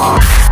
Off.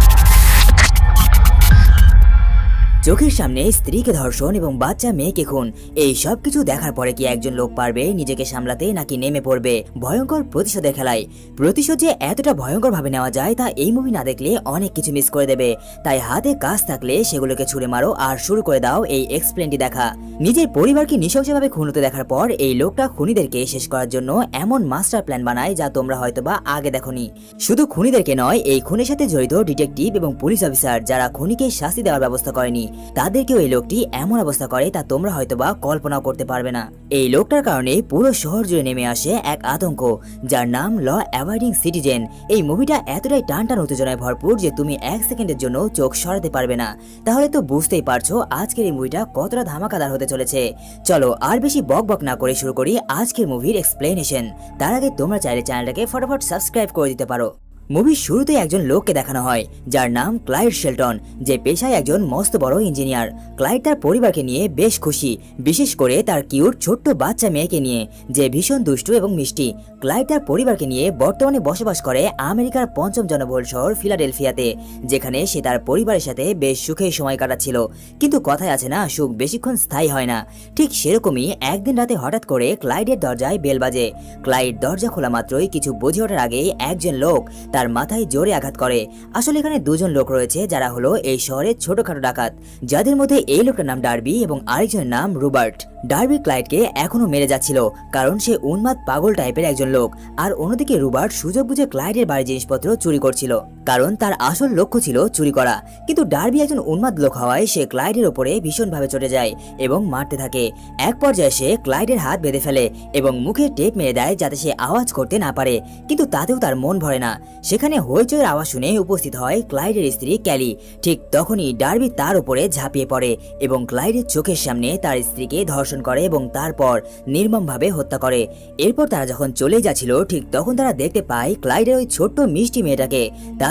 চোখের সামনে স্ত্রীকে ধর্ষণ এবং বাচ্চা মেয়েকে খুন। এই সব কিছু দেখার পরে কি একজন লোক পারবে নিজেকে সামলাতে নাকি নেমে পড়বে ভয়ঙ্কর প্রতিশোধের খেলায়? প্রতিশোধ যে এতটা ভয়ঙ্কর ভাবে নেওয়া যায় তা এই মুভি না দেখলে অনেক কিছু মিস করে দেবে। তাই হাতে কাজ থাকলে সেগুলোকে ছুড়ে মারো আর শুরু করে দাও এই এক্সপ্লেনটি দেখা। নিজের পরিবারকে নৃশংসভাবে খুন হতে দেখার পর এই লোকটা খুনিদেরকে শেষ করার জন্য এমন মাস্টার প্ল্যান বানায় যা তোমরা হয়তোবা আগে দেখোনি। শুধু খুনিদেরকে নয়, এই খুনের সাথে জড়িত ডিটেকটিভ এবং পুলিশ অফিসার যারা খুনিকে শাস্তি দেওয়ার ব্যবস্থা করেনি তাদেরকেও এই লোকটি এমন অবস্থা করে তা তোমরা হয়তোবা কল্পনাও করতে পারবে না। এই লোকটার কারণে পুরো শহর জুড়ে নেমে আসে এক আতঙ্ক, যার নাম ল অ্যাভয়েডিং সিটিজেন। এই মুভিটা এতটাই টান টান উত্তেজনায় ভরপুর যে তুমি এক সেকেন্ডের জন্য চোখ সরাতে পারবে না। তাহলে তো বুঝতেই পারছ আজকের এই মুভিটা কতটা ধামাকাদার হতে চলেছে। চলো আর বেশি বক বক না করে শুরু করি আজকের মুভির এক্সপ্লেনেশন তার আগে তোমরা চাইলে চ্যানেলটাকে ফটাফট সাবস্ক্রাইব করে দিতে পারো। মুভির শুরুতে একজন লোককে দেখানো হয়, যার নাম ক্লাইড শেলটন, যে পেশায় একজন মস্ত বড় ইঞ্জিনিয়ার। ক্লাইড তার পরিবারকে নিয়ে বেশ খুশি, বিশেষ করে তার কিউট ছোট্ট বাচ্চা মেয়েকে নিয়ে, যে ভীষণ দুষ্টু এবং মিষ্টি। ক্লাইড তার পরিবারকে নিয়ে বর্তমানে বসবাস করে আমেরিকার পঞ্চম জনবহুল শহর ফিলাডেলফিয়াতে, যেখানে সে তার পরিবারের সাথে বেশ সুখে সময় কাটাচ্ছিল। কিন্তু কথায় আছে না, সুখ বেশিক্ষণ স্থায়ী হয় না। ঠিক সেরকমই একদিন রাতে হঠাৎ করে ক্লাইডের দরজায় বেল বাজে। ক্লাইড দরজা খোলা মাত্রই কিছু বুঝে ওঠার আগেই একজন লোক তার মাথায় জোরে আঘাত করে। আসলে এখানে দুজন লোক রয়েছে, যারা হলো এই শহরের ছোটখাটো ডাকাত। যাদের মধ্যে এই লোকটার নাম ডার্বি এবং আরেকজনের নাম রুবার্ট। ডার্বি ক্লাইডকে এখনও মেরে যাচ্ছিল, কারণ সে উন্মাদ পাগল টাইপের একজন লোক। আর অন্যদিকে রুবার্ট সুযোগ বুঝে ক্লাইডের বাড়ির জিনিসপত্র চুরি করছিল। কারণ তার আসল লক্ষ্য ছিল চুরি করা। কিন্তু ডার্বি একজন উন্মাদ লোক হওয়ায় সে ক্লাইডের ওপরে ভীষণভাবে চটে যায় এবং মারতে থাকে। এক পর্যায়ে সে ক্লাইডের হাত বেঁধে ফেলে এবং মুখে টেপ মেরে দেয় যাতে সে আওয়াজ করতে না পারে। কিন্তু তাতেও তার মন ভরে না। সেখানে হইচইয়ের আওয়াজ শুনে উপস্থিত হয় ক্লাইডের স্ত্রী ক্যালি। ঠিক তখনই ডার্বি তার উপরে ঝাঁপিয়ে পড়ে এবং ক্লাইডের চোখের সামনে তার স্ত্রীকে ধর্ষণ করে এবং তারপর নির্মমভাবে হত্যা করে। এরপর তারা যখন চলে যাচ্ছিল, ঠিক তখন তারা দেখতে পায় ক্লাইডের ওই ছোট্ট মিষ্টি মেয়েটাকে।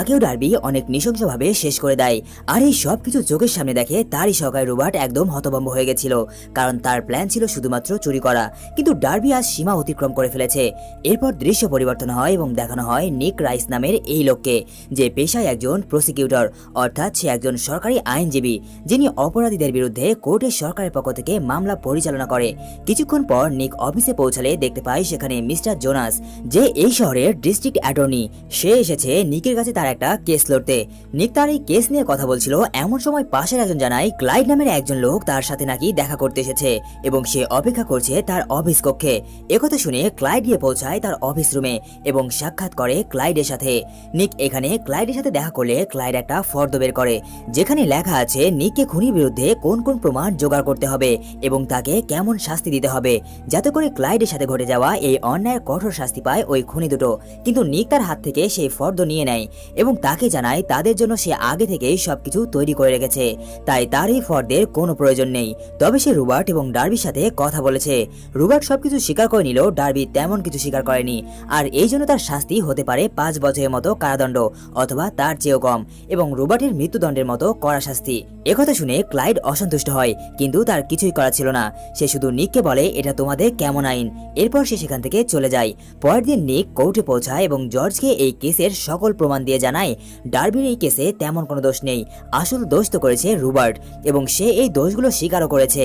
তাকেও ডার্বি অনেক নৃশংসভাবে শেষ করে দেয়। আর এই সব কিছু চোখের সামনে দেখে তারই সহকারী রোবার্ট একদম হতভম্ব হয়ে গেছিল, কারণ তার প্ল্যান ছিল শুধুমাত্র চুরি করা। কিন্তু ডার্বি আজ সীমা অতিক্রম করে ফেলেছে। এরপর দৃশ্য পরিবর্তন হয় এবং দেখানো হয় নিক রাইস নামের এই লোককে, যে পেশায় একজন প্রসিকিউটর, অর্থাৎ সে একজন সরকারি আইনজীবী, যিনি অপরাধীদের বিরুদ্ধে কোর্টের সরকারের পক্ষ থেকে মামলা পরিচালনা করে। কিছুক্ষণ পর নিক অফিসে পৌঁছালে দেখতে পায় সেখানে মিস্টার জোনাস, যে এই শহরের ডিস্ট্রিক্ট অ্যাটর্নি। সে এসেছে নিকের কাছে তার একটা কেস লড়তে। নিক তার এই কেস নিয়ে কথা বলছিল। এমন সময় পাশের একজন জানায় ক্লাইড নামের একজন লোক তার সাথে নাকি দেখা করতে এসেছে এবং সে অপেক্ষা করছে তার অফিস কক্ষে। একথা শুনে ক্লাইড গিয়ে পৌঁছায় তার অফিস রুমে এবং সাক্ষাৎ করে ক্লাইডের সাথে। নিক এখানে ক্লাইডের সাথে দেখা করলে ক্লাইড একটা ফর্দ বের করে। যেখানে লেখা আছে, নিককে খুনির বিরুদ্ধে কোন কোন প্রমাণ জোগাড় করতে হবে এবং তাকে কেমন শাস্তি দিতে হবে? যাতে করে ক্লাইডের সাথে ঘটে যাওয়া এই অন্যায়ের কঠোর শাস্তি পায় ওই খুনি দুটো। কিন্তু নিক তার হাত থেকে সেই ফর্দ নিয়ে নেয় এবং তাকে জানায় তাদের জন্য সে আগে থেকেই সবকিছু তৈরি করে রেখেছে। তাই তার এই ফর্দের কোনো প্রয়োজন নেই। তবে সে রুবার্ট এবং ডার্বির সাথে কথা বলেছে। রুবার্ট সবকিছু স্বীকার করে নিল ডার্বি তেমন কিছু স্বীকার করেনি। আর এই জন্য তার শাস্তি হতে পারে পাঁচ বছরের মতো কারাদণ্ড অথবা তার চেয়েও কম এবং রুবার্টের মৃত্যুদণ্ডের মতো কড়া শাস্তি। একথা শুনে ক্লাইড অসন্তুষ্ট হয়, কিন্তু তার কিছুই করা ছিল না। সে শুধু নিককে বলে, এটা তোমাদের কেমন আইন? এরপর সে সেখান থেকে চলে যায়। পরের দিন নিক কোর্টে পৌঁছায় এবং জর্জকে এই কেসের সকল প্রমাণ দিয়ে জানায়, ডার্বির এই কেসে তেমন কোনো দোষ নেই। আসল দোষ তো করেছে রুবার্ট, এবং সে এই দোষগুলো স্বীকারও করেছে,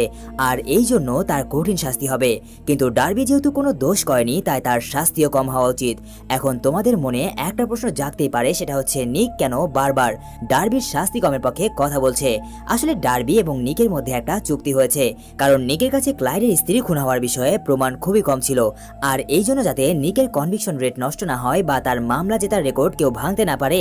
আর এই জন্য তার কঠিন শাস্তি হবে। কিন্তু ডার্বি যেহেতু কোনো দোষ করেনি, তাই তার শাস্তিও কম হওয়া উচিত। এখন তোমাদের মনে একটা প্রশ্ন জাগতেই পারে, সেটা হচ্ছে, নিক কেন বারবার ডার্বির শাস্তি কমের পক্ষে কথা বলছে? আসলে ডার্বি এবং নিকের মধ্যে একটা চুক্তি হয়েছে, কারণ নিকের কাছে ক্লাইডের স্ত্রী খুন হওয়ার বিষয়ে প্রমাণ খুবই কম ছিল, আর এই জন্য যাতে নিকের কনভিকশন রেট নষ্ট না হয় বা তার মামলা জেতার রেকর্ড কেউ ভাঙতে না পারে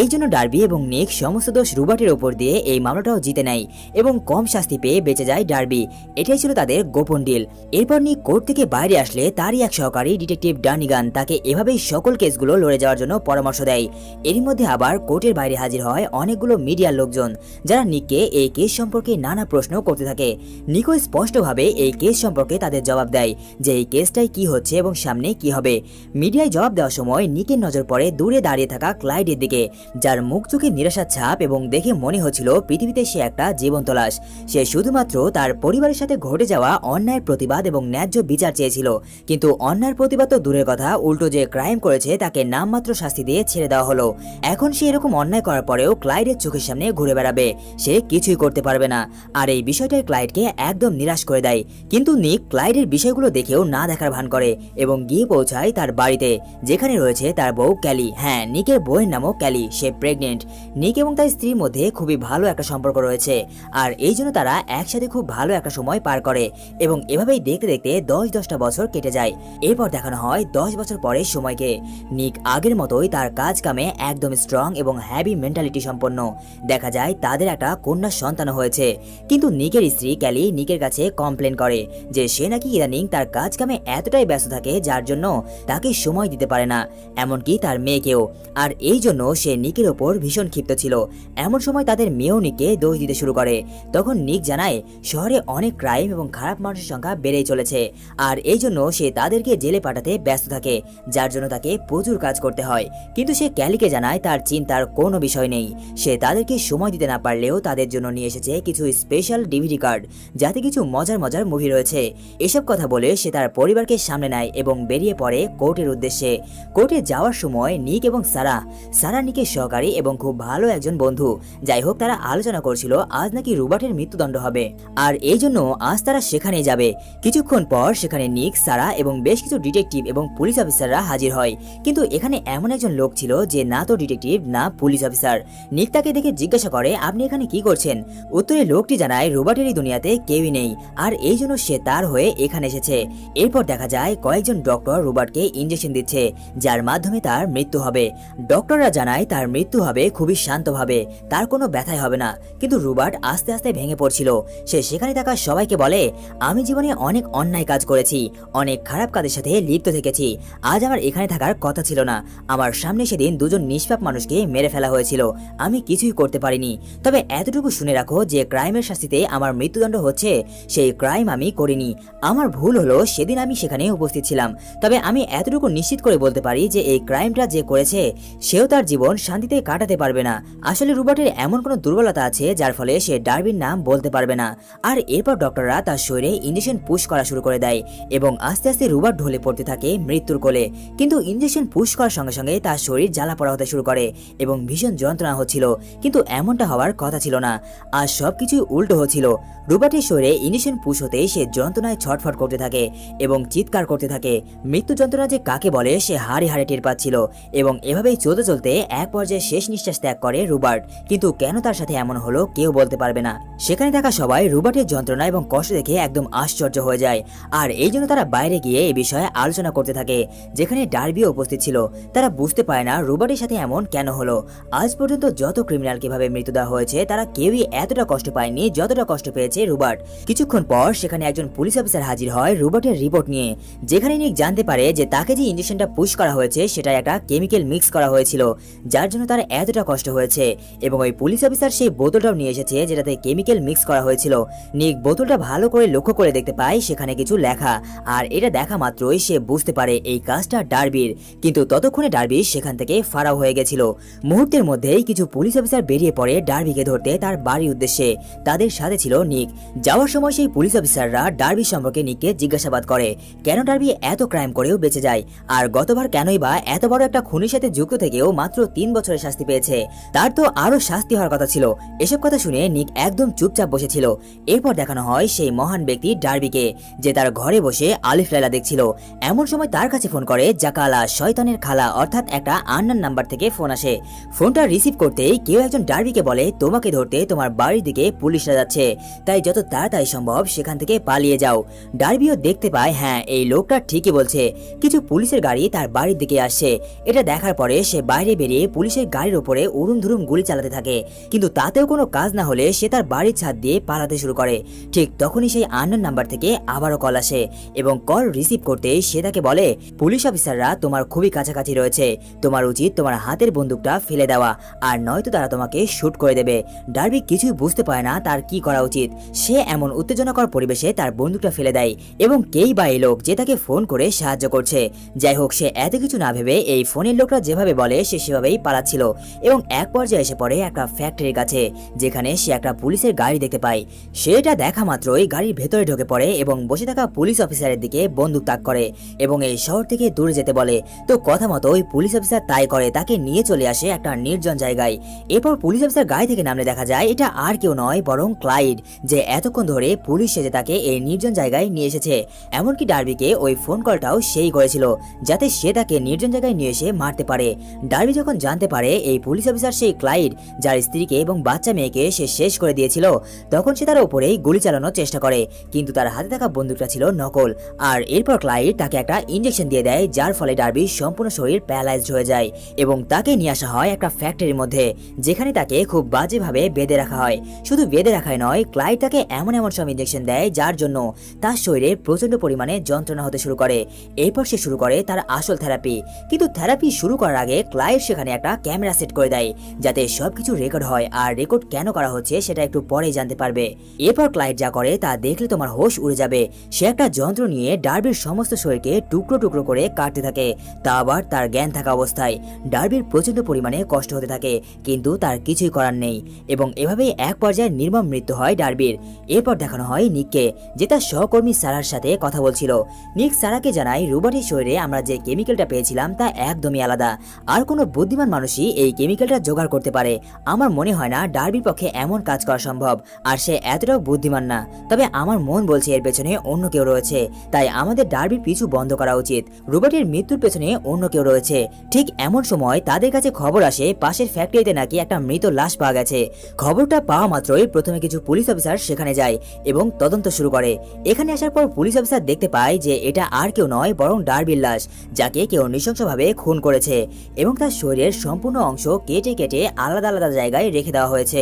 এই জন্য ডার্বি এবং নিক সমস্ত দোষ রুবার্টের উপর দিয়ে এই মামলাটাও জিতে নেয় এবং কম শাস্তি পেয়ে বেঁচে যায় ডার্বি এটাই ছিল তাদের গোপন ডিল এরপর নিক কোর্ট থেকে বাইরে আসলে তারই এক সহকারী ডিটেকটিভ ডার্নিগান তাকে এভাবেই সকল কেসগুলো লড়ে যাওয়ার জন্য পরামর্শ দেয়। এরই মধ্যে আবার কোর্টের বাইরে হাজির হয় অনেকগুলো মিডিয়ার লোকজন, যারা নিককে এই কেস সম্পর্কে নানা প্রশ্ন করতে থাকে। নিকো স্পষ্টভাবে এই কেস সম্পর্কে তাদের জবাব দেয় যে এই কেসটাই কি হচ্ছে এবং সামনে কি হবে। মিডিয়ায় জবাব দেওয়ার সময় নিকের নজর পড়ে দূরে দাঁড়িয়ে থাকা ক্লাইড মেয়েটির দিকে, যার মুখ চোখে নিরাশার ছাপ এবং দেখে মনে হচ্ছিল পৃথিবীতে সে একটা জীবন্ত লাশ সে শুধুমাত্র তার পরিবারের সাথে ঘটে যাওয়া অন্যায়ের প্রতিবাদ এবং ন্যায্য বিচার চেয়েছিল। কিন্তু অন্যায়ের প্রতিবাদ তো দূরের কথা, উল্টো যে ক্রাইম করেছে তাকে নামমাত্র শাস্তি দিয়ে ছেড়ে দেওয়া হলো। এখন সে এরকম অন্যায় করার পরেও ক্লাইডের চোখের সামনে ঘুরে বেড়াবে। সে কিছুই করতে পারবে না। আর এই বিষয়টাই ক্লাইডকে একদম নিরাশ করে দেয়। কিন্তু নিক ক্লাইডের বিষয়গুলো দেখেও না দেখার ভান করে এবং গিয়ে পৌঁছায় তার বাড়িতে, যেখানে রয়েছে তার বউ ক্যালি। হ্যাঁ নিকের বউয়ের নামও ক্যালি, সে প্রেগনেন্ট নিক এবং তার স্ত্রীর মধ্যে খুবই ভালো একটা সম্পর্ক রয়েছে। আর এই জন্য তারা একসাথে খুব ভালো একটা সময় পার করে এবং এভাবেই দেখতে দেখতে দশ দশটা বছর কেটে যায়। এরপর দেখানো হয় দশ বছর পরে সময়কে। নিক আগের মতোই তার কাজ কামে একদম স্ট্রং এবং হ্যাভি মেন্টালিটি সম্পন্ন। দেখা যায় তাদের একটা কন্যা সন্তান হয়েছে। কিন্তু নিকের স্ত্রী ক্যালি নিকের কাছে কমপ্লেন করে যে সে নাকি ইদানিং তার কাজ কামে এতটাই ব্যস্ত থাকে যার জন্য তাকে সময় দিতে পারে না। এমনকি তার মেয়েকেও। আর এই জন্য সে নিকের ওপর ভীষণ ক্ষিপ্ত ছিল। এমন সময় তাদের মেয়েও নিককে দোষ দিতে শুরু করে। তখন নিক জানায়, শহরে অনেক ক্রাইম এবং খারাপ মানুষের সংখ্যা বেড়েই চলেছে। আর এই জন্য সে তাদেরকে জেলে পাঠাতে ব্যস্ত থাকে, যার জন্য তাকে প্রচুর কাজ করতে হয়। কিন্তু সে ক্যালিকে জানায়, তার চিন্তার কোনো বিষয় নেই। সে তাদেরকে সময় দিতে না পারলেও তাদের জন্য নিয়ে এসেছে কিছু স্পেশাল ডিভিডি কার্ড, যাতে কিছু মজার মজার মুভি রয়েছে। এসব কথা বলে সে তার পরিবারকে সামনে নেয় এবং বেরিয়ে পড়ে কোর্টের উদ্দেশ্যে। কোর্টে যাওয়ার সময় নিক এবং সারা সারা নিকের সহকারী এবং খুব ভালো একজন বন্ধু। যাই হোক, তারা আলোচনা করছিল, আজ নাকি রুবার্টের মৃত্যুদণ্ড হবে। আর এই জন্য আজ তারা সেখানে যাবে। কিছুক্ষণ পর সেখানে নিক, সারা এবং বেশ কিছু ডিটেকটিভ এবং পুলিশ অফিসাররা হাজির হয়। কিন্তু এখানে এমন একজন লোক ছিল যে না তো ডিটেকটিভ, না পুলিশ অফিসার। নিক তাকে দেখে জিজ্ঞাসা করে, আপনি এখানে কি করছেন? উত্তরে লোকটি জানায় রোবটের এই দুনিয়াতে কেউই নেই। আর এই জন্য সে তার হয়ে এখানে এসেছে। এরপর দেখা যায়, কয়েকজন ডক্টর রোবটকে ইঞ্জেকশন দিচ্ছে, যার মাধ্যমে তার মৃত্যু হবে। ডক্টররা জানায় তার মৃত্যু হবে খুবই শান্তভাবে, তার কোনো ব্যথাই হবে না। কিন্তু রোবট আস্তে আস্তে ভেঙে পড়ছিল। সে সেখানে থাকা সবাইকে বলে, আমি জীবনে অনেক অন্যায় কাজ করেছি, অনেক খারাপ কাজের সাথে লিপ্ত থেকেছি। আজ আমার এখানে থাকার কথা ছিল না। আমার সামনে সেদিন দুজন নিষ্পাপ মানুষকে মেরে ফেলা হয়েছিল। আমি কিছুই করতে পারিনি। তবে এতটুকু শুনে রাখো যে ক্রাইমের শাস্তিতে আমার মৃত্যুদণ্ড হচ্ছে, সেই ক্রাইম আমি করিনি। আমার ভুল হলো সেদিন আমি সেখানে উপস্থিত ছিলাম। তবে আমি এতটুকু নিশ্চিত করে বলতে পারি যে এই ক্রাইমটা যে করেছে, সেও তার জীবন শান্তিতে কাটাতে পারবে না। আসলে রুবার্টের এমন কোনো দুর্বলতা আছে, যার ফলে সে ডারবির নাম বলতে পারবে না। আর এরপর ডক্টররা তার শরীরে ইঞ্জেকশন পুশ করা শুরু করে দেয় এবং আস্তে আস্তে রুবার্ট ঢলে পড়তে থাকে মৃত্যুর কোলে। কিন্তু ইঞ্জেকশন পুশ করার সঙ্গে সঙ্গে তার শরীর জ্বালা পড়া হতে শুরু করে এবং ভীষণ যন্ত্রণা হচ্ছিল। কিন্তু এমনটা হওয়ার কথা ছিল না। আর সবকিছুই উল্টো হচ্ছিল। রুবার্টের শরীরে ইঞ্জেকশন পুশ হতে সে যন্ত্রণায় ছটফট করতে থাকে এবং চিৎকার করতে থাকে। মৃত্যু যন্ত্রণা যে কাকে বলে, সে হাড়ে হাড়ে টের পাচ্ছিল এবং এভাবেই চলতে চলতে এক পর্যায়ে শেষ নিঃশ্বাস ত্যাগ করে রুবার্ট। কিন্তু কেন তার সাথে এমন হলো কেউ বলতে পারবে না। সেখানে থাকা সবাই রুবার্টের যন্ত্রণা এবং কষ্ট দেখে একদম আশ্চর্য হয়ে যায়। আর এই জন্য তারা বাইরে গিয়ে এই বিষয়ে আলোচনা করতে থাকে, যেখানে ডার্বিও উপস্থিত ছিল। তারা বুঝতে পারে না রুবার্টের সাথে এমন কেন হলো। আজ পর্যন্ত যত ক্রিমিনাল কীভাবে মৃত্যু দেওয়া হয়েছে, তারা কেউই এতটা কষ্ট পায়নি যতটা কষ্ট পেয়েছে রুবার্ট। কিছুক্ষণ পর সেখানে একজন পুলিশ অফিসার হাজির হয় রুবার্টের রিপোর্ট নিয়ে, যেখানে নিক জানতে পারে যে তাকে যে ইঞ্জেকশনটা পুশ করা হয়েছে সেটা একটা কেমিক্যাল মিক্স করা হয়েছিল। যার জন্য তার এতটা কষ্ট হয়েছে। এবং ওই পুলিশ অফিসার সেই বোতলটাও নিয়ে এসেছে, যেটাতে কেমিক্যাল মিক্স করা হয়েছিল। নিক, বোতলটা ভালো করে লক্ষ্য করে দেখতে পায় সেখানে কিছু লেখা। আর এটা দেখা মাত্রই সে বুঝতে পারে এই কাজটা ডার্বির। কিন্তু ততক্ষণে ডার্বি সেখান থেকে ফারাও হয়ে গেছিল। মুহূর্তের মধ্যেই কিছু পুলিশ অফিসার বেরিয়ে পড়ে ডার্বিকে ধরতে তার বাড়ির উদ্দেশ্যে। তাদের সাথে ছিল নিক। যাওয়ার সময় সেই পুলিশ অফিসাররা ডার্বি সম্পর্কে নিককে জিজ্ঞাসাবাদ করে, কেন ডার্বি এত ক্রাইম করেও বেঁচে যায়? আর গতবার কেনই বা এত বড় একটা খুনির সাথে যুক্ত থেকেও মাত্র তিন বছরের শাস্তি পেয়েছে। তার তো আরও শাস্তি হওয়ার কথা ছিল। এসব কথা শুনে নিক একদম চুপচাপ বসেছিল। এরপর দেখানো হয় সেই মহান ব্যক্তি ডার্বিকে, যে তার ঘরে বসে আলিফ লাইলা দেখছিল। এমন সময় তার কাছে ফোন করে, জাকালা, শয়তানের খালা। অর্থাৎ একটা আন্নার নাম্বার থেকে ফোন আসে। ফোনটা রিসিভ করতেই কেউ একজন ডার্বিকে বলে, তোমাকে ধরতে তোমার বাড়ির দিকে পুলিশরা যাচ্ছে। তাই যত তাড়াতাড়ি সম্ভব সেখান থেকে পালিয়ে যাও। ডার্বিও দেখতে পায় হ্যাঁ এই লোকটা ঠিকই বলছে। কিছু পুলিশের গাড়ি তার বাড়ির দিকে আসছে। এটা দেখার পরে সে বাইরে বেরিয়ে পুলিশের গাড়ির ওপরে উড়ুম ধুরুম গুলি চালাতে থাকে। কিন্তু তাতেও কোনো কাজ না হলে সে তার বাড়ির ছাদ দিয়ে পালাতে শুরু করে। ঠিক তখনই সেই আন্নার নাম্বার থেকে আবারও কল আসে এবং কল রিসিভ করতে সে তাকে বলে, পুলিশ অফিসাররা তোমার খুবই কাছাকাছি রয়েছে। তোমার উচিত তোমার হাতের বন্দুকটা ফেলে দেওয়া। আর নয়তো তারা তোমাকে শুট করে দেবে। ডার্বি কিছুই বুঝতে পারে না তার কি করা উচিত। সে এমন উত্তেজনাকর পরিবেশে তার বন্দুকটা ফেলে দেয় এবং কেই বা এই লোক যে তাকে ফোন করে সাহায্য করছে। যাই হোক, সে এত কিছু না ভেবে এই ফোনের লোকরা যেভাবে বলে, সে সেভাবেই পালাচ্ছিল এবং এক পর্যায়ে এসে পড়ে একটা ফ্যাক্টরির কাছে, যেখানে সে একটা পুলিশের গাড়ি দেখতে পায়। সেটা দেখা মাত্রই গাড়ির ভেতরে ঢুকে পড়ে এবং বসে থাকা পুলিশ অফিসারের দিকে বন্দুক তাক করে এবং এই শহর থেকে দূরে যেতে বলে। তো কথা মতো ওই পুলিশ অফিসার তাই করে, তাকে নিয়ে চলে আসে একটা নির্জন জায়গায়। এরপর পুলিশ অফিসার গাড়ি থেকে নামলে দেখা যায় এটা আর কেউ নয়, বরং ক্লাইড, যে এতক্ষণ ধরে পুলিশ সেজে তাকে এই নির্জন জায়গায় নিয়ে এসেছে। এমনকি ডার্বিকে ওই ফোন কলটাও সেই করেছিল, যাতে সে তাকে নির্জন জায়গায় নিয়ে এসে মারতে পারে। ডার্বি যখন জানতে পারে এই পুলিশ অফিসার সেই ক্লাইড, যার স্ত্রীকে এবং বাচ্চা মেয়েকে সে শেষ করে দিয়েছিল, তখন সে তার উপরেই গুলি চালানোর চেষ্টা করে। কিন্তু তার হাতে থাকা বন্দুকটা ছিল নকল। আর এরপর ক্লাইড তাকে একটা ইঞ্জেকশন দিয়ে দেয়, যার ফলে ডার্বির সম্পূর্ণ শরীর প্যারালাইজড হয়ে যায় এবং তাকে নিয়ে আসা হয় একটা ফ্যাক্টরির মধ্যে, যেখানে তাকে খুব বাজেভাবে বেঁধে রাখা হয়। শুধু বেঁধে রাখাই নয়, ক্লাইড তাকে এমন এমন সব ইঞ্জেকশন দেয়, যার জন্য তার শরীরে প্রচণ্ড পরিমাণে যন্ত্রণা হতে শুরু করে। এরপর সে শুরু করে তার আসল থেরাপি কিন্তু থেরাপি শুরু করার আগে ক্লাইড সেখানে একটা ক্যামেরা সেট করে দেয়, যাতে সবকিছু রেকর্ড হয়। আর রেকর্ড কেন করা হচ্ছে সেটা একটু পরেই জানতে পারবে। এরপর ক্লাইড যা করে তা দেখলে তোমার হোশ উড়ে যাবে। সে একটা যন্ত্র নিয়ে ডার্বির সমস্ত শরীরকে টুকরো টুকরো করে কাটতে থাকে। তা আবার তার জ্ঞান থাকা অবস্থায়। ডার্বির প্রচণ্ড পরিমাণে কষ্ট হতে থাকে, কিন্তু তার কিছুই করার নেই। এবং এভাবেই এক পর্যায়ে নির্মম মৃত্যু হয় ডার্বির। এরপর দেখানো হয় নিককে, যে তার সহকর্মী সারার সাথে কথা বলছিল। নিক সারাকে জানায়, রুবাটির শরীরে আমরা যে কেমিক্যালটা পেয়েছিলাম তা একদমই আলাদা। আর কোনো বুদ্ধিমান মানুষই এই কেমিক্যালটা জোগাড় করতে পারে। আমার মনে হয় না ডার্বির পক্ষে এমন কাজ করা সম্ভব, আর সে এতটাও বুদ্ধিমান না। তবে আমার মন বলছে এর পেছনে অন্য কেউ রয়েছে। তাই আমাদের ডার্বির পিছু বন্ধ করা উচিত। রুবার্টের মৃত্যুর পেছনে অন্য কেউ রয়েছে। ঠিক এমন সময় তাদের কাছে খবর আসে, পাশের ফ্যাক্টরিতে নাকি একটা মৃত লাশ পাওয়া গেছে। খবরটা পাওয়া মাত্রই প্রথমে কিছু পুলিশ অফিসার সেখানে যায় এবং তদন্ত শুরু করে। এখানে আসার পর পুলিশ অফিসার দেখতে পায় যে এটা আর কেউ নয়, বরং ডার্বির লাশ, যাকে কেউ নৃশংসভাবে খুন করেছে এবং তার শরীরের সম্পূর্ণ অংশ কেটে কেটে আলাদা আলাদা জায়গায় রেখে দেওয়া হয়েছে।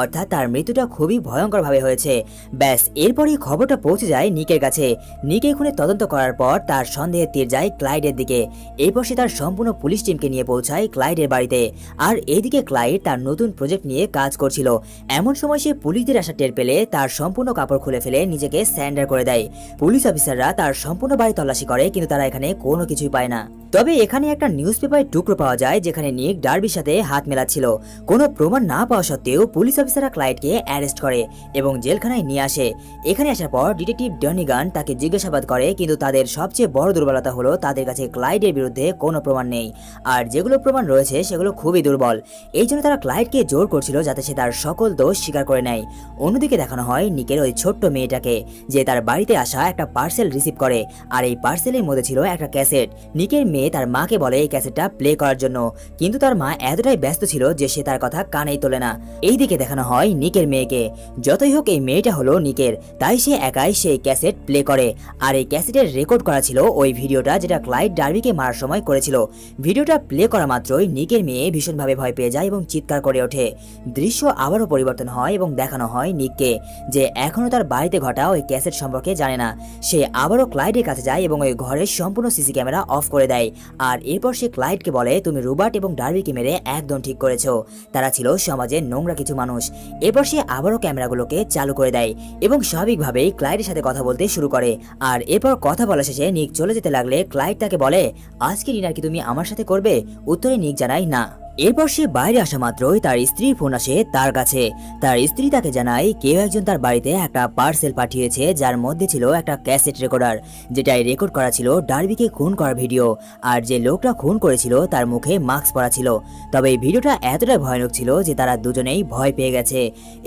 অর্থাৎ তার মৃত্যুটা খুবই ভয়ঙ্করভাবে হয়েছে। ব্যাস, এরপরই খবরটা পৌঁছে যায় নিকের কাছে। নিকে খুনে তদন্ত করার পর তার সন্দেহের তীর যায় ক্লাইডের দিকে। এরপর সে তার সম্পূর্ণ পুলিশ টিমকে নিয়ে পৌঁছায় ক্লাইডের বাড়িতে। আর এদিকে ক্লাইড তার নতুন প্রজেক্ট নিয়ে কাজ করছিল। এমন সময় সে পুলিশদের আসা টের পেলে তার সম্পূর্ণ কাপড় খুলে ফেলে নিজেকে স্যান্ডার করে দেয়। পুলিশ অফিসাররা তার সম্পূর্ণ বাড়ি তল্লাশি করে, কিন্তু তারা এখানে কোনো কিছুই পায় না। তবে এখানে একটা নিউজ পেপারের টুকরো পাওয়া যায় যেখানে নিক ডার্বির সাথে হাত মেলাচ্ছিল। কোনো প্রমাণ না পাওয়া সত্ত্বেও পুলিশ অফিসাররা ক্লাইডকে অ্যারেস্ট করে এবং জেলখানায় নিয়ে আসে। এখানে আসার পর ডিটেকটিভ ডনিগান তাকে জিজ্ঞাসাবাদ করে, কিন্তু তাদের সবচেয়ে বড় দুর্বলতা হলো তাদের কাছে ক্লাইডের বিরুদ্ধে কোনো প্রমাণ নেই। আর যেগুলো প্রমাণ রয়েছে, সেগুলো খুবই দুর্বল। এই জন্য তারা ক্লাইডকে জোর করছিল যাতে সে তার সকল দোষ স্বীকার করে নেয়। অন্যদিকে দেখানো হয় নিকের ওই ছোট্ট মেয়েটাকে, যে তার বাড়িতে আসা একটা পার্সেল রিসিভ করে। আর এই পার্সেলের মধ্যে ছিল একটা ক্যাসেট। নিকের মেয়ে তার মাকে বলে এই ক্যাসেটটা প্লে করার জন্য। কিন্তু তার মা এতটাই ব্যস্ত ছিল যে সে তার কথা কানেই তোলে না। এই দিকে দেখানো হয় নিকের মেয়েকে। যতই হোক এই মেয়েটা হলো নিকের। তাই সে একাই সেই ক্যাসেট প্লে করে। আর এই ক্যাসেটের রেকর্ড করা ছিল ওই ভিডিওটা যেটা ক্লাইড ডার্বিকে মারার সময় করেছিল। ভিডিওটা প্লে করা মাত্রই নিকের মেয়ে ভীষণভাবে ভয় পেয়ে যায় এবং চিৎকার করে ওঠে। দৃশ্য আবারও পরিবর্তন হয় এবং দেখানো হয় নিককে, যে এখনও তার বাড়িতে ঘটা ওই ক্যাসেট সম্পর্কে জানে না। সে আবারও ক্লাইডের কাছে যায় এবং ওই ঘরের সম্পূর্ণ সিসি ক্যামেরা অফ করে দেয়। আর এরপর সে ক্লাইডকে বলে, তুমি রুবার্ট এবং ডার্বিকে মেরে একদম ঠিক করেছ। তারা ছিল সমাজের নোংরা কিছু মানুষ। এরপর সে আবারও ক্যামেরাগুলোকে চালু করে দেয় এবং স্বাভাবিকভাবেই ক্লাইডের সাথে কথা বলতে শুরু করে। আর এরপর কথা বলা শেষে নিক চলে যেতে লাগলে ক্লাইড তাকে বলে, আজকে ডিনার কি তুমি আমার সাথে করবে? উত্তরে নিক জানায়, না। এরপর সে বাইরে আসা মাত্রই তার স্ত্রীর ফোন আসে তার কাছে। তার স্ত্রী তাকে জানায়, কেউ একজন তার বাড়িতে একটা পার্সেল পাঠিয়েছে, যার মধ্যে ছিল একটা ক্যাসেট রেকর্ডার যেটাই রেকর্ড করা ছিল ডার্বিকে খুন করার ভিডিও, আর যে লোকটা খুন করেছিল তার মুখে মাস্ক পরা ছিল। তবে এই ভিডিওটা এতটাই ভয়ানক ছিল যে তারা দুজনেই ভয় পেয়ে গেছে।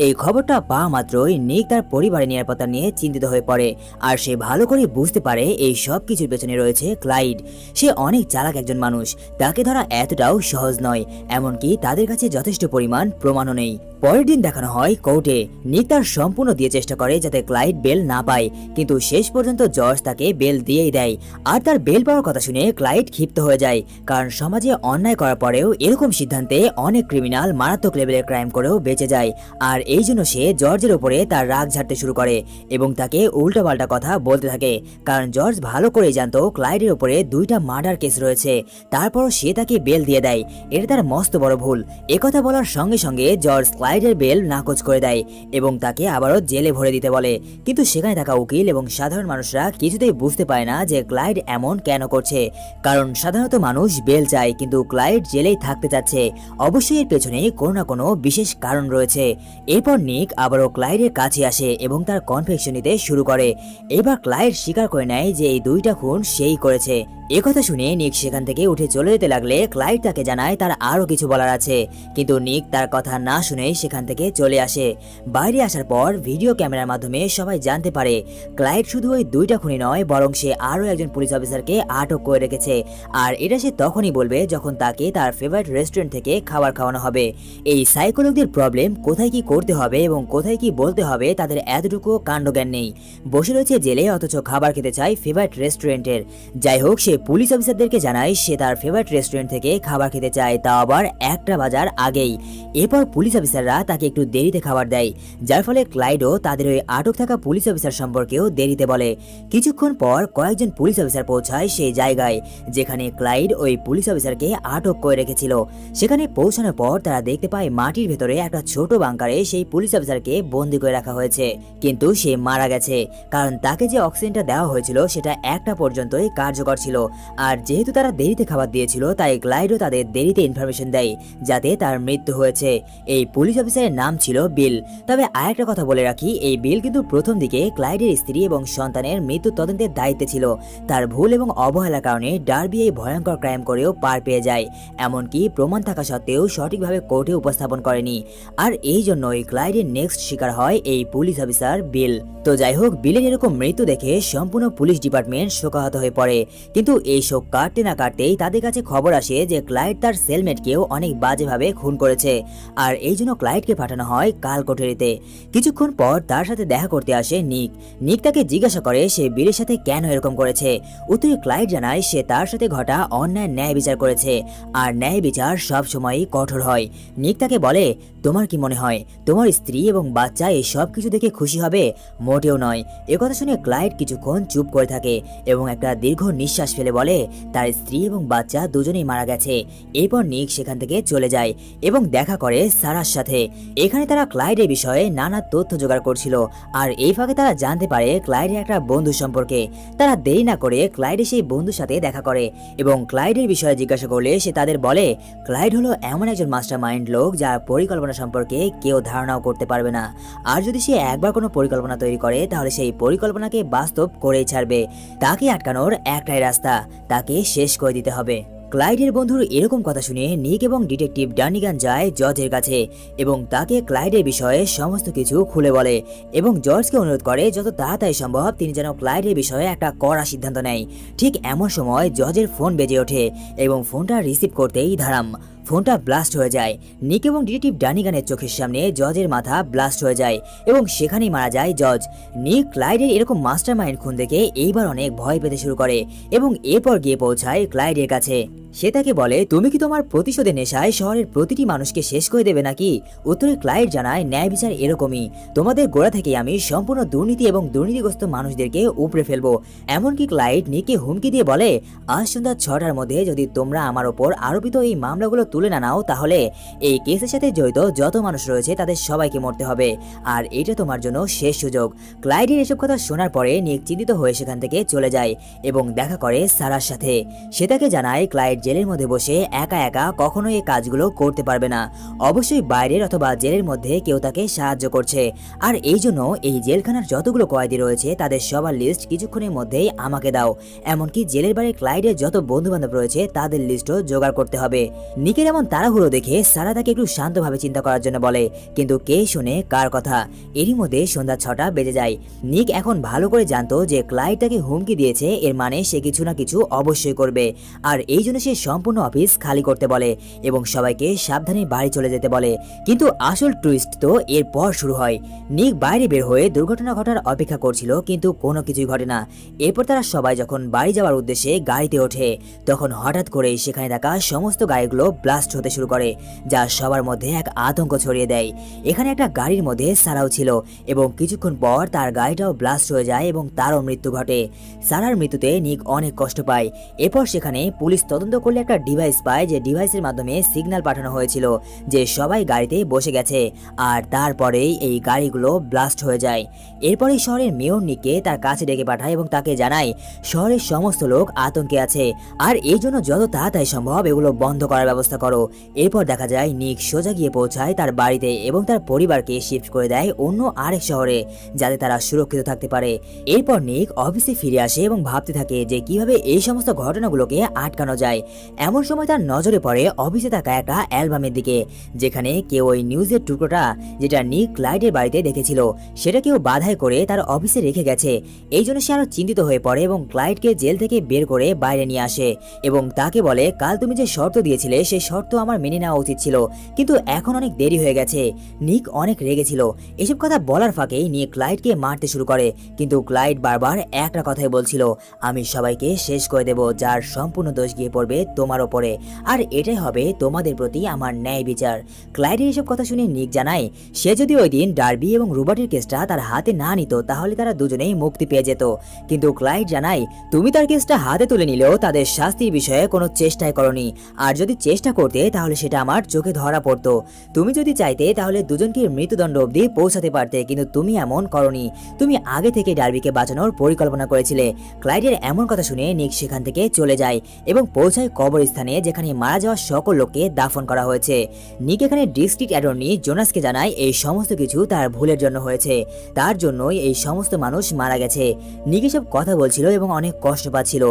এই খবরটা পাওয়া মাত্রই নিক তার পরিবারের নিরাপত্তা নিয়ে চিন্তিত হয়ে পড়ে, আর সে ভালো করে বুঝতে পারে এই সব কিছুর পেছনে রয়েছে ক্লাইড। সে অনেক চালাক একজন মানুষ, তাকে ধরা এতটাও সহজ নয়। এমনকি তাদের কাছে যথেষ্ট পরিমাণ প্রমাণও নেই। পরের দিন দেখানো হয় কোর্টে নিক তার সম্পূর্ণ দিয়ে চেষ্টা করে যাতে ক্লাইড বেল না পায়। কিন্তু শেষ পর্যন্ত জর্জ তাকে বেল দিয়েই দেয়। আর তার বেল পাওয়ার কথা শুনে ক্লাইড ক্ষিপ্ত হয়ে যায়। কারণ সমাজে অন্যায় করার পরেও এরকম সিদ্ধান্তে অনেক ক্রিমিনাল মারাত্মক লেভেলের ক্রাইম করেও বেঁচে যায়। আর এই জন্য সে জর্জের উপরে তার রাগ ঝাড়তে শুরু করে এবং তাকে উল্টাপাল্টা কথা বলতে থাকে। কারণ জর্জ ভালো করেই জানতো ক্লাইডের উপরে দুইটা মার্ডার কেস রয়েছে। তারপরও সে তাকে বেল দিয়ে দেয়। এটা তার মস্ত বড় ভুল। একথা বলার সঙ্গে সঙ্গে জর্জ ক্লাইডের বেল নাকচ করে দেয় এবং তাকে আবারও জেলে ভরে দিতে বলে। কিন্তু সেখানে থাকা উকিল এবং সাধারণ মানুষরা কিছুতেই বুঝতে পারে না যে ক্লাইড এমন কেন করছে। কারণ সাধারণত মানুষ বেল চায়, কিন্তু ক্লাইড জেলেই থাকতে চাচ্ছে। অবশ্যই এর পেছনে কোনো না কোনো বিশেষ কারণ রয়েছে। এরপর নিক আবারও ক্লাইডের কাছে আসে এবং তার কনফেকশন নিতে শুরু করে। এবার ক্লাইড স্বীকার করে নেয় যে এই দুইটা খুন সেই করেছে। একথা শুনে নিক সেখান থেকে উঠে চলে যেতে লাগলে ক্লাইড তাকে জানায় তার আরও কিছু বলার আছে। কিন্তু নিক তার কথা না শুনেই সেখান থেকে চলে আসে। বাইরে আসার পর ভিডিও ক্যামেরার মাধ্যমে সবাই জানতে পারে ক্লাইড শুধু ওই দুইটা খুনি নয়, বরং সে আরও একজন পুলিশ অফিসারকে আটক করে রেখেছে। আর এটা সে তখনই বলবে যখন তাকে তার ফেভারিট রেস্টুরেন্ট থেকে খাবার খাওয়ানো হবে। এই সাইকোলজির প্রবলেম কোথায় কি করতে হবে এবং কোথায় কি বলতে হবে তাদের এতটুকু কাণ্ডজ্ঞান নেই। বসে রয়েছে জেলে, অথচ খাবার খেতে চায় ফেভারিট রেস্টুরেন্টের যাই হোক, সে পুলিশ অফিসারদেরকে জানায়, সে তার ফেভারিট রেস্টুরেন্ট থেকে খাবার খেতে চায়, তা আবার একটা বাজার আগেই। এরপর পুলিশ অফিসাররা তাকে একটু দেরিতে খাবার দেয়, যার ফলে ক্লাইডও তাদের ওই আটক থাকা পুলিশ অফিসার সম্পর্কেও দেরিতে বলে। কিছুক্ষণ পর কয়েকজন পুলিশ অফিসার পৌঁছায় সেই জায়গায়, যেখানে ক্লাইড ওই পুলিশ অফিসারকে আটক করে রেখেছিল। সেখানে পৌঁছানোর পর তারা দেখতে পায় মাটির ভেতরে একটা ছোট বাংকারে সেই পুলিশ অফিসারকে বন্দি করে রাখা হয়েছে। কিন্তু সে মারা গেছে, কারণ তাকে যে অক্সিজেনটা দেওয়া হয়েছিল সেটা একটা পর্যন্তই কার্যকর ছিল। আর যেহেতু তারা দেরিতে খাবার দিয়েছিল, তাই গ্লাইডও তাদের দেরিতে ইনফরমেশন দেয়, যাতে তার মৃত্যু হয়েছে। এই পুলিশ অফিসারের নাম ছিল বিল। তবে আরেকটা কথা বলে রাখি, এই বিল কিন্তু প্রথম দিকে ক্লাইডের স্ত্রী এবং সন্তানের মৃত্যু তদন্তের দায়িত্বে ছিল। তার ভুল এবং অবহেলার কারণে ডার্বি এই ভয়ঙ্কর ক্রাইম করেও পার পেয়ে যায়। এমনকি প্রমাণ থাকা সত্ত্বেও সঠিকভাবে কোর্টে উপস্থাপন করেনি। আর এই জন্যই ক্লাইডের নেক্সট শিকার হয় এই পুলিশ অফিসার বিল। তো যাই হোক, বিলের এরকম মৃত্যু দেখে সম্পূর্ণ পুলিশ ডিপার্টমেন্ট শোকাহত হয়ে পড়ে। কিন্তু এই শোক কাটতে না কাটতেই তাদের কাছে খবর আসে যে ক্লাইড তার সেলমেটকেও অনেক বাজেভাবে খুন করেছে। আর এই জন্য ক্লাইডকে পাঠানো হয় কাল কোঠেরিতে কিছুক্ষণ পর তার সাথে দেখা করতে আসে নিক। নিক তাকে জিজ্ঞাসা করে সে বিলের সাথে কেন এরকম করেছে। উত্তরে ক্লাইড জানায় সে তার সাথে ঘটা অন্যায় ন্যায় বিচার করেছে। আর ন্যায় বিচার সব সময়ই কঠোর হয়। নিক তাকে বলে, তোমার কি মনে হয়? তোমার স্ত্রী এবং বাচ্চা এই সব কিছু দেখে খুশি হবে? মোটেও নয়। একথা শুনে ক্লাইড কিছুক্ষণ চুপ করে থাকে এবং একটা দীর্ঘ নিঃশ্বাস ফেলে বলে, তার স্ত্রী এবং বাচ্চা দুজনেই মারা গেছে। এরপর নিক সেখান থেকে চলে যায় এবং দেখা করে সারার সাথে। এখানে তারা ক্লাইডের বিষয়ে নানা তথ্য জোগাড় করছিল। আর এই ফাঁকে তারা জানতে পারে, ক্লাইডের একটা বন্ধু সম্পর্কে। তারা দেরি না করে ক্লাইডের সেই বন্ধুর সাথে দেখা করে এবং ক্লাইডের বিষয়ে জিজ্ঞাসা করলে সে তাদের বলে, ক্লাইড হলো এমন একজন মাস্টার মাইন্ড লোক যার পরিকল্পনা সম্পর্কে কেউ ধারণাও করতে পারবে না। আর যদি সে একবার কোনো পরিকল্পনা তৈরি করে, তাহলে সেই পরিকল্পনাকে বাস্তব করেই ছাড়বে। তাকে আটকানোর একটাই রাস্তা। তাকে শেষ করে দিতে হবে। ক্লাইডের বন্ধুর এরকম কথা শুনে নিক এবং ডিটেকটিভ ডানিগান যায় জর্জের কাছে এবং তাকে ক্লাইডের বিষয়ে সমস্ত কিছু খুলে বলে এবং জর্জকে অনুরোধ করে যত তাড়াতাড়ি সম্ভব তিনি যেন ক্লাইডের বিষয়ে একটা কড়া সিদ্ধান্ত নেয়। ঠিক এমন সময় জর্জের ফোন বেজে ওঠে এবং ফোনটা রিসিভ করতেই ধারাম। ফোনটা ব্লাস্ট হয়ে যায়। নিক এবং ডিটেকটিভ ডানিগানের চোখের সামনে জজের মাথা ব্লাস্ট হয়ে যায় এবং সেখানেই মারা যায় জজ। নিক ক্লাইডের এরকম মাস্টার মাইন্ড খুন দেখে এইবার অনেক ভয় পেতে শুরু করে এবং এরপর গিয়ে পৌঁছায় ক্লাইডের কাছে। সে তাকে বলে, তুমি কি তোমার প্রতিশোধে নেশায় শহরের প্রতিটি মানুষকে শেষ করে দেবে নাকি? উত্তরে ক্লাইড জানায়, ন্যায় বিচার এরকমই। তোমাদের গোড়া থেকে আমি সম্পূর্ণ দুর্নীতি এবং দুর্নীতিগ্রস্ত মানুষদেরকে উপড়ে ফেলব। এমনকি ক্লাইড নিকে হুমকি দিয়ে বলে, আজ সন্ধ্যা ছটার মধ্যে যদি তোমরা আমার ওপর আরোপিত এই মামলাগুলো তুলে না নাও, তাহলে এই কেসের সাথে জড়িত যত মানুষ রয়েছে, তাদের সবাইকে মরতে হবে। আর এটা তোমার জন্য শেষ সুযোগ। ক্লাইডের এসব কথা শোনার পরে নিক চিন্তিত হয়ে সেখান থেকে চলে যায় এবং দেখা করে সারার সাথে। সে তাকে জানায় ক্লাইড জেলের মধ্যে বসে একা একা কখনো এই কাজগুলো করতে পারবে না। অবশ্যই বাইরের অথবা জেলের মধ্যে কেউ তাকে সাহায্য করছে। আর এই জন্য এই জেলখানার যতগুলো কয়েদি রয়েছে, তাদের সবার লিস্ট কিছুক্ষণের মধ্যেই আমাকে দাও। এমনকি জেলের বাইরে ক্লাইডের যত বন্ধু বান্ধব রয়েছে, তাদের লিস্টও জোগাড় করতে হবে। নিকের এমন তাড়াহুড়ো দেখে সারা তাকে একটু শান্তভাবে চিন্তা করার জন্য বলে, কিন্তু কে শুনে কার কথা? এরই মধ্যে সন্ধ্যা ছটা বেজে যায়। নিক এখন ভালো করে জানতো যে ক্লাইড তাকে হুমকি দিয়েছে, এর মানে সে কিছু না কিছু অবশ্যই করবে। আর এই জন্য সে সম্পূর্ণ অফিস খালি করতে বলে এবং সবাইকে সাবধানে বাড়ি চলে যেতে বলে। কিন্তু আসল টুইস্ট তো এরপর শুরু হয়। নিক বাইরে বের হয়ে দুর্ঘটনা ঘটার অপেক্ষা করছিল, কিন্তু কোনো কিছুই ঘটে না। এরপর তারা সবাই যখন বাড়ি যাওয়ার উদ্দেশ্যে গাড়িতে ওঠে, তখন হঠাৎ করে সেখানে থাকা সমস্ত গাড়িগুলো ব্লাস্ট হতে শুরু করে, যা সবার মধ্যে এক আতঙ্ক ছড়িয়ে দেয়। এখানে একটা গাড়ির মধ্যে সারাও ছিল এবং কিছুক্ষণ পর তার গাড়িটাও ব্লাস্ট হয়ে যায় এবং তারও মৃত্যু ঘটে। সারার মৃত্যুতে নিক অনেক কষ্ট পায়। এরপর সেখানে পুলিশ তদন্ত করলে একটা ডিভাইস পায় যে ডিভাইসের মাধ্যমে সিগন্যাল পাঠানো হয়েছিল যে সবাই গাড়িতে বসে গেছে, আর তারপরেই এই গাড়িগুলো ব্লাস্ট হয়ে যায়। এরপরেই শহরের মেয়র নিকে তার কাছে ডেকে পাঠায় এবং তাকে জানায়, শহরের সমস্ত লোক আতঙ্কে আছে। আর এই জন্য যত তাড়াতাড়ি সম্ভব এগুলো বন্ধ করার ব্যবস্থা করো। এরপর দেখা যায়, নিক সোজা গিয়ে পৌঁছায় তার বাড়িতে এবং তার পরিবারকে শিফট করে দেয় অন্য আরেক শহরে, যাতে তারা সুরক্ষিত থাকতে পারে। এরপর নিক অফিসে ফিরে আসে এবং ভাবতে থাকে যে কীভাবে এই সমস্ত ঘটনাগুলোকে আটকানো যায়। এমন সময় তার নজরে পড়ে অফিসে থাকা একটা অ্যালবামের দিকে, যেখানে কেউ ওই নিউজের টুকরোটা, যেটা নিক ক্লাইডের বাড়িতে দেখেছিল, সেটা কেউ বাধাই করে তার অফিসে রেখে গেছে। এই জন্য সে আরও চিন্তিত হয়ে পড়ে এবং ক্লাইডকে জেল থেকে বের করে বাইরে নিয়ে আসে এবং তাকে বলে, কাল তুমি যে শর্ত দিয়েছিলে, সেই শর্ত আমার মেনে নেওয়া উচিত ছিল। কিন্তু এখন অনেক দেরি হয়ে গেছে। নিক অনেক রেগেছিল এসব কথা বলার ফাঁকেই নিক ক্লাইডকে মারতে শুরু করে। কিন্তু ক্লাইড বারবার একটা কথাই বলছিল, আমি সবাইকে শেষ করে দেব, যার সম্পূর্ণ দোষ গিয়ে পড়বে তোমার ওপরে। আর এটাই হবে তোমাদের প্রতি আমার ন্যায় বিচার। ক্লাইডের এসব কথা শুনে নিক জানায়, সে যদি ওই দিন ডার্বি এবং রুবার্টের কেসটা তার হাতে না নিত তাহলে তারা দুজনেই মুক্তি পেয়ে যেত। কিন্তু ক্লাইড জানায়, তুমি তার কেসটা হাতে তুলে নিলেও তাদের শাস্তির বিষয়ে কোনো চেষ্টাই করনি। আর যদি চেষ্টা করতে, তাহলে সেটা আমার চোখে ধরা পড়তো। তুমি যদি চাইতে, তাহলে দুজনকে মৃত্যুদণ্ড অবধি পৌঁছাতে পারতে, কিন্তু তুমি এমন করনি। তুমি আগে থেকে ডার্বিকে বাঁচানোর পরিকল্পনা করেছিলে। ক্লাইডের এমন কথা শুনে নিক সেখান থেকে চলে যায় এবং পৌঁছায় কবরস্থানে, যেখানে মারা যাওয়া সকল লোককে দাফন করা হয়েছে। নিক এখানে ডিস্ট্রিক্ট অ্যাটর্নি জোনাসকে জানায়, এই সমস্ত কিছু তার ভুলের জন্য হয়েছে। তার জন্যই এই সমস্ত মানুষ মারা গেছে। নিক এসব কথা বলছিল এবং অনেক কষ্ট পাচ্ছিল।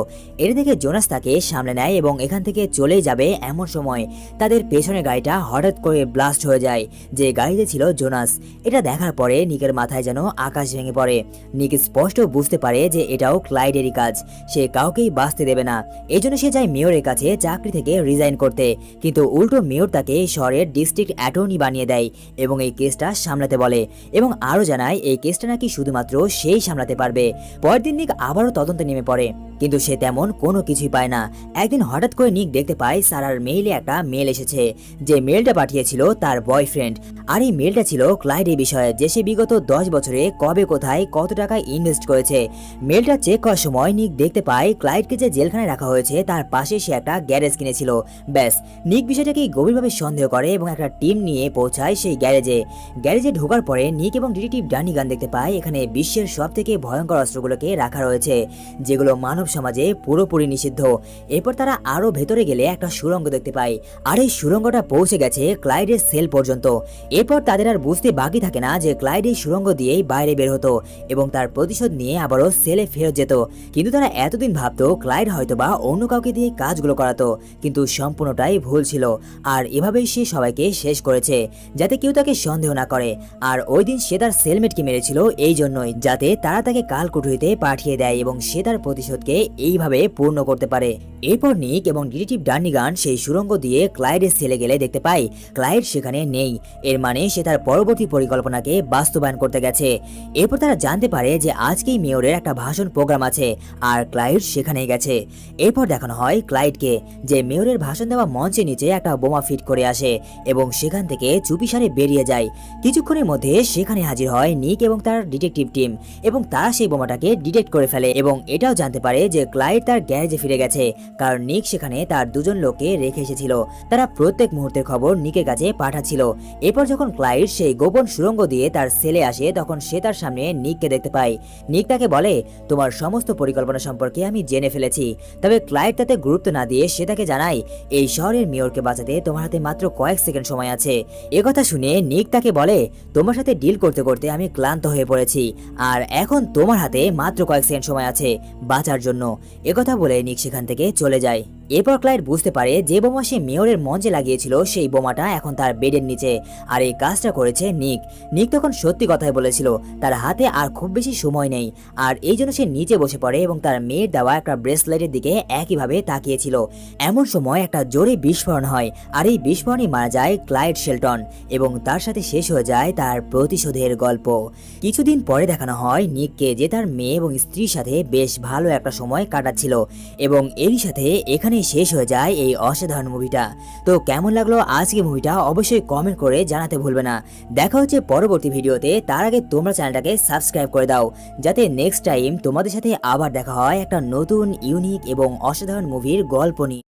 এটা দেখে জোনাস তাকে সামলে নেয় এবং এখান থেকে চলে যাবে এমন সময়। তাদের পেছনের গাড়িটা হঠাৎ করে ব্লাস্ট হয়ে যায়, যে গাড়িতে ছিল জোনাস। এটা দেখার পরে নিকের মাথায় যেন আকাশ ভেঙে পড়ে। নিক স্পষ্ট বুঝতে পারে যে এটাও ক্লাইডেরই কাজ। সে কাউকেই বাঁচতে দেবে না। এই জন্য সে যায় মেয়রের কাছে চাকরি থেকে রিজাইন করতে। কিন্তু উল্টো মেয়র তাকে শহরের ডিস্ট্রিক্ট অ্যাটর্নি বানিয়ে দেয় এবং এই কেসটা সামলাতে বলে এবং আরও জানায়, এই কেসটা নাকি শুধুমাত্র সেই সামলাতে পারবে। পরের দিন নিক আবারও তদন্তে নেমে পড়ে। কিন্তু সে তেমন কোনো কিছুই পায় না। একদিন হঠাৎ করে নিক দেখতে পায় সারার মেইলে একটা মেল এসেছে, যে মেলটা পাঠিয়েছিল তার বয়ফ্রেন্ড। আর এই মেলটা ছিল ক্লাইডের বিষয়ে, যে সে বিগত দশ বছরে কবে কোথায় কত টাকা ইনভেস্ট করেছে। মেলটা চেক করার সময় নিক দেখতে পায় ক্লাইডকে যে জেলখানায় রাখা হয়েছে, তার পাশে সে একটা গ্যারেজ কিনেছিল। ব্যাস, নিক বিষয়টাকে গভীরভাবে সন্দেহ করে এবং একটা টিম নিয়ে পৌঁছায় সেই গ্যারেজে। গ্যারেজে ঢোকার পরে নিক এবং ডিটেকটিভ ডানি গান দেখতে পায়, এখানে বিশ্বের সব থেকে ভয়ঙ্কর অস্ত্রগুলোকে রাখা রয়েছে, যেগুলো মানব সমাজে পুরোপুরি নিষিদ্ধ। এরপর তারা আরও ভেতরে গেলে একটা সুড়ঙ্গ দেখতে পায়, আর এই সুরঙ্গটা পৌঁছে গেছে ক্লাইডের সেল পর্যন্ত। এরপর তাদের আর বুঝতে বাকি থাকে না যে ক্লাইড এই সুড়ঙ্গ দিয়েই বাইরে বের হতো, এবং তার প্রতিশোধ নিয়ে আবারও সেলে ফেরত যেত। কিন্তু তারা এতদিন ভাবতো ক্লাইড হয়তোবা অন্য কাউকে দিয়ে কাজগুলো করাতো, কিন্তু সম্পূর্ণটাই ভুল ছিল, আর এভাবেই সে সবাইকে শেষ করেছে, যাতে কেউ তাকে সন্দেহ না করে। আর ওই দিন সে তার সেলমেটকে মেরেছিল এই জন্যই যাতে তারা তাকে কালকুঠুরিতে পাঠিয়ে দেয় এবং সে তার প্রতিশোধকে এইভাবে পূর্ণ করতে পারে। এরপর নিক এবং ডিটেকটিভ ডার্নিগান সেই সুরঙ্গ দিয়ে ক্লাইডের সেলে গেলে দেখতে পাই ক্লাইড সেখানে নেই। এর মানে সে তার পরবর্তী পরিকল্পনাকে বাস্তবায়ন করতে গেছে। এরপর তারা জানতে পারে যে আজকেই মেয়রের একটা ভাষণ প্রোগ্রাম আছে আর ক্লাইড সেখানে গেছে। এরপর দেখানো হয় ক্লাইডকে, যে মেয়রের ভাষণ দেওয়া মঞ্চের নিচে একটা বোমা ফিট করে আসে এবং সেখান থেকে চুপিসারে বেরিয়ে যায়। কিছুক্ষণের মধ্যে সেখানে হাজির হয় নিক এবং তার ডিটেকটিভ টিম এবং তারা সেই বোমাটাকে ডিটেক্ট করে ফেলে এবং এটাও জানতে পারে যে ক্লাইড তার গ্যারেজে ফিরে গেছে, কারণ নিক সেখানে তার দুজন লোককে রেখে এসেছিল। তারা প্রত্যেক মুহূর্তের খবর নিকের কাছে পাঠাচ্ছিল। এরপর যখন ক্লাইড সেই গোপন সুরঙ্গ দিয়ে তার সেলে আসে, তখন সে তার সামনে নিককে দেখতে পায়। নিক তাকে বলে, তোমার সমস্ত পরিকল্পনা সম্পর্কে আমি জেনে ফেলেছি। তবে ক্লাইড তাতে গুরুত্ব না দিয়ে সে তাকে জানায়, এই শহরের মেয়রকে বাঁচাতে তোমার হাতে মাত্র কয়েক সেকেন্ড সময় আছে। কথা শুনে নিক তাকে বলে, তোমার সাথে ডিল করতে করতে আমি ক্লান্ত হয়ে পড়েছি। আর এখন তোমার হাতে মাত্র কয়েক সেকেন্ড সময় আছে বাঁচার জন্য। একথা বলে নিক সেখান থেকে চলে যায় এরপর ক্লাইড বুঝতে পারে যে বোমা সে মেয়রের মঞ্চে লাগিয়েছিল, সেই বোমাটা এখন তার বেডের নিচে। আর এই কাজটা করেছে নিক। নিক তখন সত্যি কথাই বলেছিল, তার হাতে আর খুব বেশি সময় নেই। আর এই জন্য সে নিচে বসে পড়ে এবং তার মেয়ের দেওয়া একটা ব্রেসলেটের দিকে একইভাবে তাকিয়েছিল। এমন সময় একটা জোরে বিস্ফোরণ হয়, আর এই বিস্ফোরণে মারা যায় ক্লাইড শেলটন এবং তার সাথে শেষ হয়ে যায় তার প্রতিশোধের গল্প। কিছুদিন পরে দেখানো হয় নিককে যে তার মেয়ে এবং স্ত্রীর সাথে বেশ ভালো একটা সময় কাটাচ্ছিল এবং এরই সাথে এখানে শেষ হয়ে যায় এই অসাধারণ মুভিটা। তো কেমন লাগল আজকে মুভিটা অবশ্যই কমেন্ট করে জানাতে ভুলবে না। দেখা হচ্ছে পরবর্তী ভিডিওতে, তার আগে তোমরা চ্যানেলটাকে সাবস্ক্রাইব করে দাও, যাতে নেক্সট টাইম তোমাদের সাথে আবার দেখা হয় একটা নতুন ইউনিক এবং অসাধারণ মুভির গল্প নিয়ে।